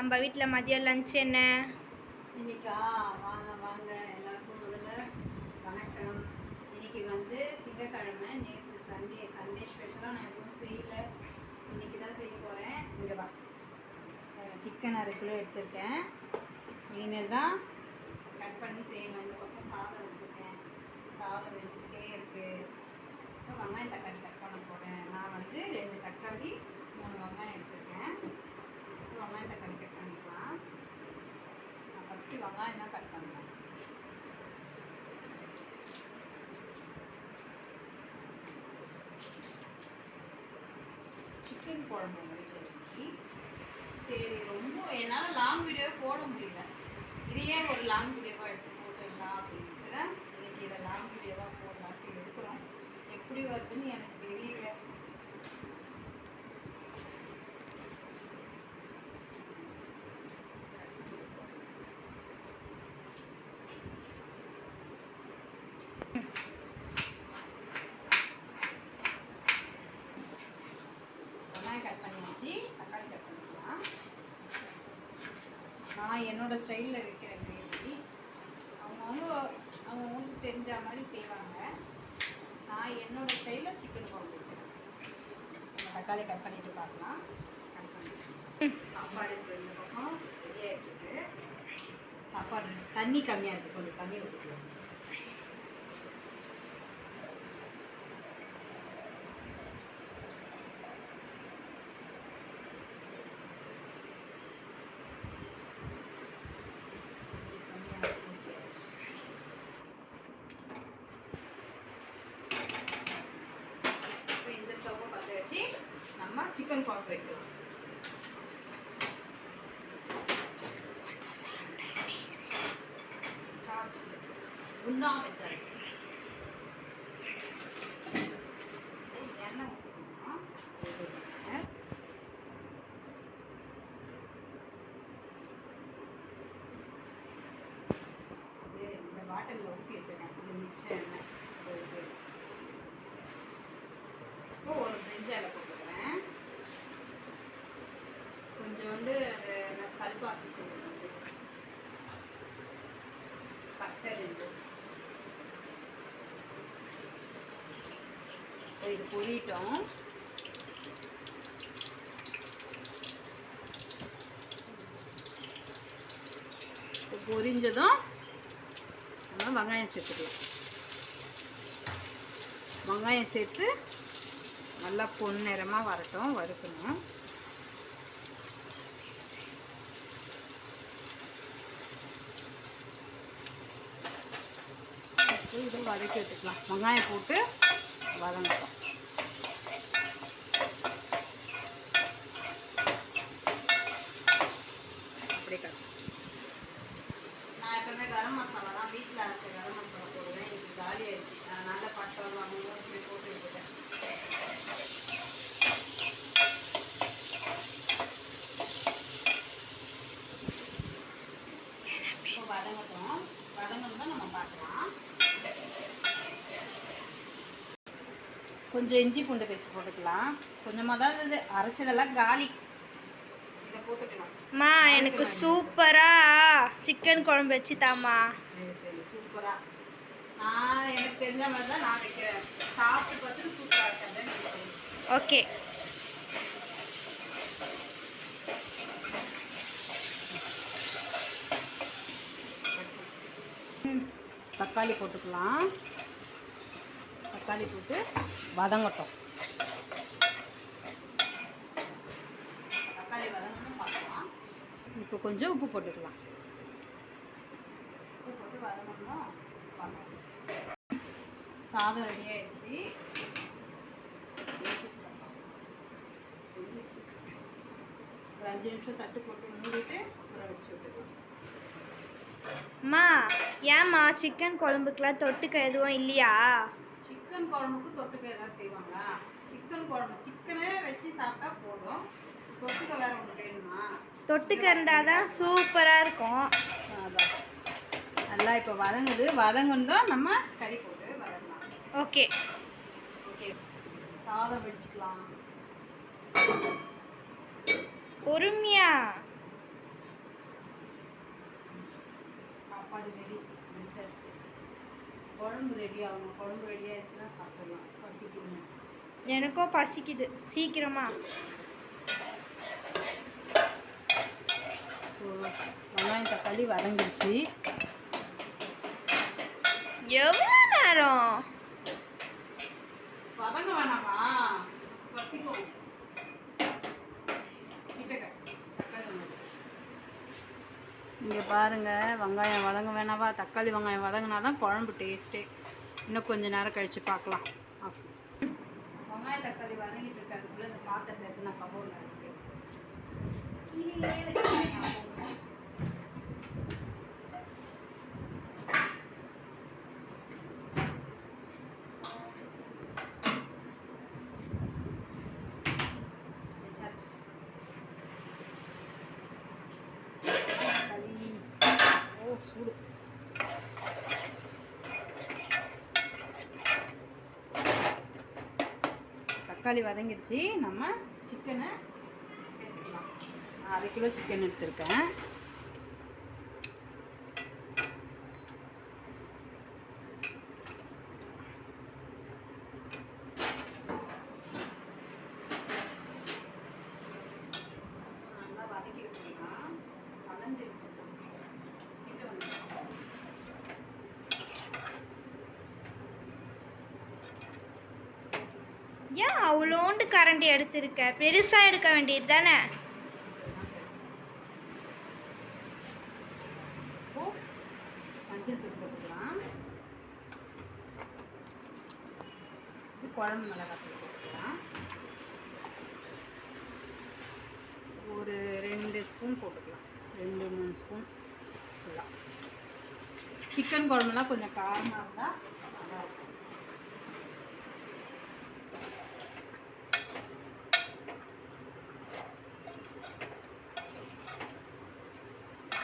நம்ம வீட்டில் மதியம் லஞ்ச் என்ன? இன்னைக்கா வாங்க வாங்க. எல்லாருக்கும் முதல்ல வணக்கம். இன்னைக்கு வந்து திங்கக்கிழமை நேற்று சண்டே சண்டே ஸ்பெஷலாக நான் எதுவும் செய்யல. இன்னைக்கு தான் செய்ய போகிறேன் இங்கே வா. சிக்கன் அரை கிலோ எடுத்திருக்கேன். இனிமேல் தான் கட் பண்ணி செய்யணும் இந்த பக்கம் சாதம் வச்சுருக்கேன் சாதம் வெந்துக்கிட்டே இருக்குது இப்போ வெங்காயம் தக்காளி கட் பண்ண போகிறேன் நான் வந்து ரெண்டு தக்காளி மூணு வெங்காயம் எடுத்திருக்கேன் இப்போ வெங்காயம் தக்காளி கட் பண்ணிக்கலாம் நான் ஃபஸ்ட்டு வெங்காயம் தான் கட் பண்ணுவேன் சிக்கன் குழம்பு வீட்டில் இருந்துச்சு சரி ரொம்ப என்னால் லாங் வீடியோ போட முடியல. இதையே ஒரு லாங் வீடியோவாக எடுத்து போட்டுடலாம் அப்படின்ட்டு தான் இன்னைக்கு இதை லாங் வீடியோவாக போடலான்ட்டு எடுக்கிறோம். எப்படி வருதுன்னு எனக்கு தெரியல. வெங்காயம் கட் பண்ணியாச்சு. தக்காளி கட் பண்ணிக்கலாம். நான் என்னோட ஸ்டைலில் வைக்கிற கிரேவி. அவங்கவுங்க அவங்கவுங்களுக்கு தெரிஞ்ச மாதிரி செய்வாங்க. நான் என்னோட ஸ்டைலில் சிக்கன் குழம்பு வைக்கிறேன். தக்காளி கட் பண்ணிட்டு பார்க்கலாம். கட் பண்ணிட்டு சாப்பாடு இந்த பக்கம் ரெடியாக இருக்குது சாப்பாடு தண்ணி கம்மியாக இருக்குது கொஞ்சம் தண்ணி ஊற்றிக்கலாம் இப்போ இந்த ஸ்டவ்வை பற்ற வச்சு நம்ம சிக்கன் குழம்பு வைக்கலாம் சார்ஜ் பாட்டிலில் ஊற்றி வச்சிருக்கேன் எண்ணெய் ஒரு இது. அந்த பட்டை ரெண்டு இது பொரியட்டும் இப்போ பொரிஞ்சதும் நம்ம வெங்காயம் சேர்த்துக்கலாம். வெங்காயம் சேர்த்து நல்லா பொன்னிறமாக வரட்டும் வறுக்கணும். இதை வதக்கி விட்டுக்கலாம் வெங்காயம் போட்டு வதங்கலாம் அப்படியே கட்டு நான் எப்பவுமே கரம் மசாலா தான் வீட்டில் அரைச்ச கரம் மசாலா போடுவேன் இன்னைக்கு காலி ஆயிடுச்சு அதனால பட்டை லவங்கம் இப்படி போட்டு விட்டுட்டேன் இப்போ வதங்கட்டும் வதங்கணும் தான் நம்ம பார்க்கலாம் கொஞ்சம் இஞ்சி பூண்டு பேஸ்ட் போட்டுக்கலாம். கொஞ்சமாக தான் இது அரைச்சதெல்லாம் காலி. அம்மா எனக்கு சூப்பராக சிக்கன் குழம்பு வச்சு சூப்பரா. நான் எனக்கு தெரிஞ்ச மாதிரி தான் நான் வைக்கிறேன். சாப்பிட்டு பார்த்துட்டு சூப்பராக இருக்கேன் ஓகே. தக்காளி போட்டுக்கலாம். தக்காளி போட்டு வதங்கட்டும். தக்காளி வதங்கணும் பார்க்கலாம். இப்போ கொஞ்சம் உப்பு போட்டுக்கலாம். உப்பு போட்டு வதங்கணும் சாதம் ரெடி ஆயிடுச்சு. ஒரு அஞ்சு நிமிஷம் தட்டு போட்டு மூடிட்டு அப்புறம் வச்சு விட்டுக்கலாம். அம்மா ஏம்மா சிக்கன் குழம்புக்கெலாம் தொட்டுக்க எதுவும் இல்லையா? சிக்கன் குழம்புக்கு தொட்டுக்க எதாவது செய்வாங்களா? சிக்கன் குழம்பு சிக்கனே வச்சு சாப்பிட்டா போதும். தொட்டுக்க வேற ஒன்று வேணுமா? தொட்டுக்க இருந்தால் தான் சூப்பராக இருக்கும். அதான் நல்லா இப்போ வதங்குது. வதங்குந்தோம் நம்ம கறி போட்டு வதங்கலாம் ஓகே. ஓகே. சாதம் பிடிச்சிக்கலாம் பொறுமையா. சாப்பாடு ரெடி. முடிச்சாச்சு குழம்பு ரெடி ஆகணும். குழம்பு ரெடி ஆயிடுச்சுன்னா சாப்பிடலாம். பசிக்குதுங்க. எனக்கும் பசிக்குது. சீக்கிரமா. வெங்காயம் தக்காளி வதங்கிடுச்சு. எவ்வளோ நேரம் வதங்க வேணாமா பசிக்கும் கிட்டக்க தக்காளி வெங்காயம் பாருங்கள் பாருங்க வெங்காயம் வதங்க வேணாவா? தக்காளி வெங்காயம் வதங்கினா தான் குழம்பு டேஸ்ட்டே இன்னும் கொஞ்சம் நேரம் கழித்து பார்க்கலாம் ஆஃப். வெங்காயம் தக்காளி வதங்கிட்டு இருக்கிறதுக்குள்ளே இந்த பாத்திரத்தை எடுத்து நான் கபோர்டில் இருக்கு கீழே வச்சு நான் போடுறேன். வச்சாச்சு. தக்காளி. விடு தக்காளி வதங்கிடுச்சு. நம்ம சிக்கனை சேர்த்துக்கலாம். அரை கிலோ சிக்கன் எடுத்திருக்கேன் நல்லா வதக்கி விட்டுக்கலாம் வளர்ந்து கிட்ட வந்து ஏன் அவ்வளோண்டு கரண்டி எடுத்திருக்க? பெருசாக எடுக்க வேண்டியது தானே மஞ்சள் தூள் போட்டுக்கலாம். குழம்பு மிளகாய் போட்டுக்கலாம். ஒரு ரெண்டு ஸ்பூன் போட்டுக்கலாம். ரெண்டு மூணு ஸ்பூன் ஃபுல்லாக சிக்கன் குழம்புலாம் கொஞ்சம் காரமாக இருந்தால்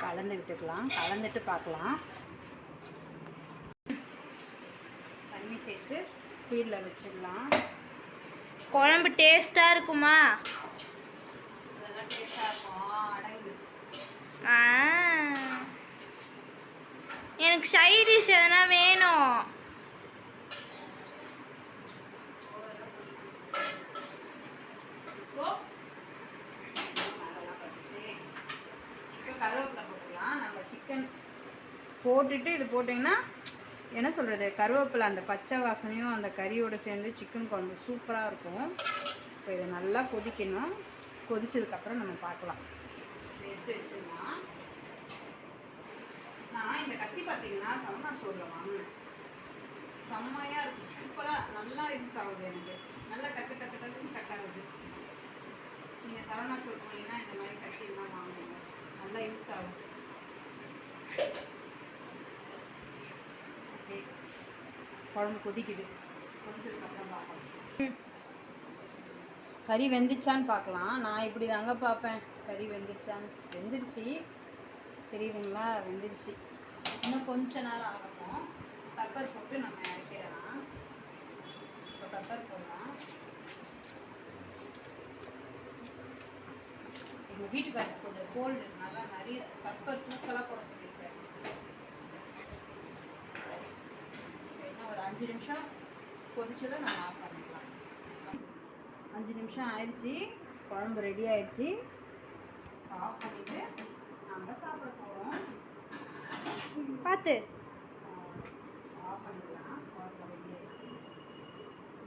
கலந்து விட்டுக்கலாம். கலந்துட்டு பார்க்கலாம். தண்ணி சேர்த்து ஸ்பீடில் வச்சிடலாம். குழம்பு டேஸ்ட்டாக இருக்குமா? அதெல்லாம் டேஸ்ட்டாக இருக்கும்? அடங்கு. ஆ. எனக்கு சைடிஷ் எதனா வேணும் இப்போ அதெல்லாம் பட்டுச்சு இப்போ கருவேப்பிலை போட்டுக்கலாம் நம்ம சிக்கன் போட்டுட்டு இது போட்டிங்கன்னா என்ன சொல்கிறது கருவேப்பிலை அந்த பச்சை வாசனையும் அந்த கறியோடு சேர்ந்து சிக்கன் குழம்பு சூப்பராக இருக்கும். இப்போ இதை நல்லா கொதிக்கணும். கொதிச்சதுக்கப்புறம் நம்ம பார்க்கலாம். எடுத்து வச்சிடலாம் நான் இந்த கத்தி பார்த்தீங்கன்னா சரவணா ஸ்டோரில் வாங்கினேன். செம்மையாக இருக்கும். சூப்பராக நல்லா யூஸ் ஆகுது எனக்கு. நல்லா டக்கு டக்கு டக்குன்னு கட் ஆகுது. நீங்கள் சரவணா ஸ்டோர் போனீங்கன்னா இந்த மாதிரி கத்தி எல்லாம் வாங்குங்க. நல்லா யூஸ் ஆகும் ஓகே குழம்பு கொதிக்குது. கொதிச்சதுக்கப்புறம் பார்க்கலாம் கறி வெந்துச்சான்னு பார்க்கலாம். நான் இப்படி தாங்க பார்ப்பேன். கறி வெந்துச்சான்னு. வெந்துடுச்சு. தெரியுதுங்களா? வெந்துடுச்சு. இன்னும் கொஞ்ச நேரம் ஆகட்டும். பெப்பர் போட்டு நம்ம இறக்கிடலாம். இப்போ பெப்பர் போடலாம். எங்கள் வீட்டுக்காரருக்கு கொஞ்சம் கோல்டு நல்லா நிறைய பெப்பர் தூக்கலாக போட சொல்லியிருக்காரு இன்னும் ஒரு அஞ்சு நிமிஷம் கொதிச்சதை நம்ம ஆஃப் பண்ணிக்கலாம். அஞ்சு நிமிஷம் ஆயிடுச்சு. குழம்பு ரெடி ஆயிடுச்சு. ஆஃப் பண்ணிட்டு நம்ம சாப்பிட போகிறோம் பார்த்து ஆஃப் பண்ணிக்கலாம். குழம்பு ரெடி ஆயிடுச்சு.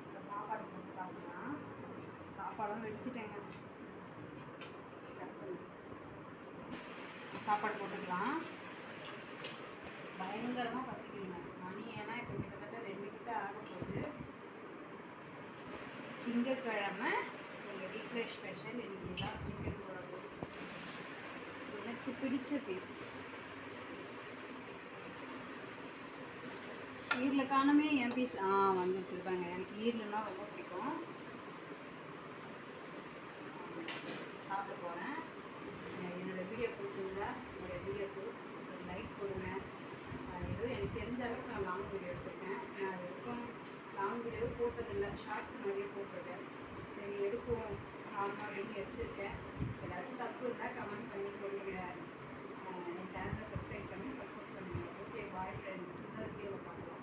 இப்போ சாப்பாடு போட்டு சாப்பிடலாம். சாப்பாடும் வெடிச்சிட்டேங்க. சாப்பாடு போட்டுக்கலாம். பயங்கரமாக பசிக்குதுங்க. திங்கக்கிழமை எங்கள் வீட்டில் ஸ்பெஷல் இன்னைக்கு தான் சிக்கன் குழம்பு எனக்கு பிடிச்ச பீஸ் ஈரில் காணமே என் பீஸ் ஆ வந்துருச்சு. பாருங்க. எனக்கு ஈரல்னா ரொம்ப பிடிக்கும். சாப்பிட போகிறேன் என்னோடய வீடியோ பிடிச்சிருந்தா வீடியோ வீடியோக்கு போட்டதில்லை. ஷார்ட்ஸ் நிறைய போட்டிருக்கேன். சரி எடுப்போம். ஆமாம் அப்படின்னு எடுத்துருக்கேன். ஏதாச்சும் தப்பு இருந்தால் கமெண்ட் பண்ணி சொல்லுங்கள் என் சேனலை சப்ஸ்கிரைப் பண்ணி சப்போர்ட் பண்ணுங்கள் ஓகே பாய் ஃப்ரெண்ட் புத்தகத்தையும் பார்க்கலாம்.